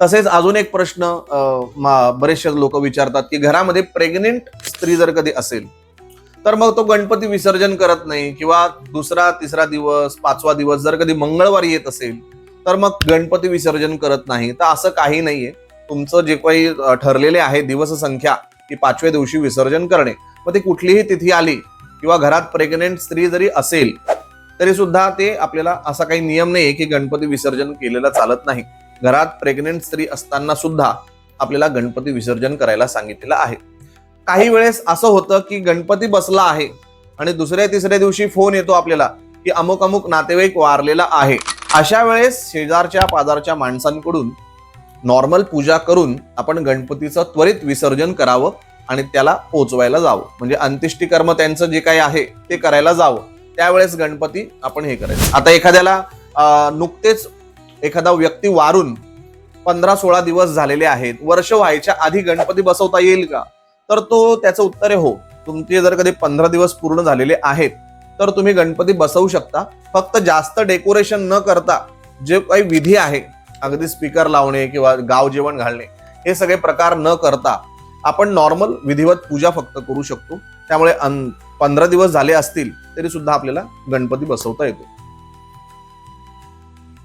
तसेच अजून एक प्रश्न मा- बरेचसे लोक विचारतात की घरामध्ये प्रेग्नेंट स्त्री जर कधी असेल तर मग तो गणपती विसर्जन करत नाही किंवा दुसरा तिसरा दिवस पाचवा दिवस जर कधी मंगळवारी येत असेल तर मग गणपती विसर्जन करत नाही. तर असं काही नाहीये. तुमचं जे काही ठरलेले आहे दिवस संख्या की पाचव्या दिवशी विसर्जन करणे मग ती कुठलीही तिथी आली किंवा घरात प्रेग्नेंट स्त्री जरी असेल तरी सुद्धा ते आपल्याला असा काही नियम नाही की गणपती विसर्जन केलेलं चालत नाही. घरात प्रेग्नेंट स्त्री असताना सुद्धा आपल्याला गणपती विसर्जन करायला सांगितलेलं आहे. काही वेळेस असं होतं की गणपती बसला आहे आणि दुसऱ्या तिसऱ्या दिवशी फोन येतो आपल्याला की अमुक अमुक नातेवाईक वारलेला आहे. अशा वेळेस शेजारच्या पाजारच्या माणसांकडून नॉर्मल पूजा करून आपण गणपतीचं त्वरित विसर्जन करावं आणि त्याला पोचवायला जावं. म्हणजे अंत्येष्टी कर्म त्यांचं जे काही आहे ते करायला जावं. त्यावेळेस गणपती आपण हे करायचं. आता एखाद्याला नुकतेच एखादा व्यक्ती वारून पंधरा सोळा दिवस झालेले आहेत वर्ष व्हायच्या आधी गणपती बसवता येईल का? तर तो त्याचं उत्तर आहे हो. तुमचे जर कधी पंधरा दिवस पूर्ण झालेले आहेत तर तुम्ही गणपती बसवू शकता. फक्त जास्त डेकोरेशन न करता जे काही विधी आहे अगदी स्पीकर लावणे किंवा गाव जेवण घालणे हे सगळे प्रकार न करता आपण नॉर्मल विधिवत पूजा फक्त करू शकतो. त्यामुळे पंधरा दिवस झाले असतील तरी सुद्धा आपल्याला गणपती बसवता येतो.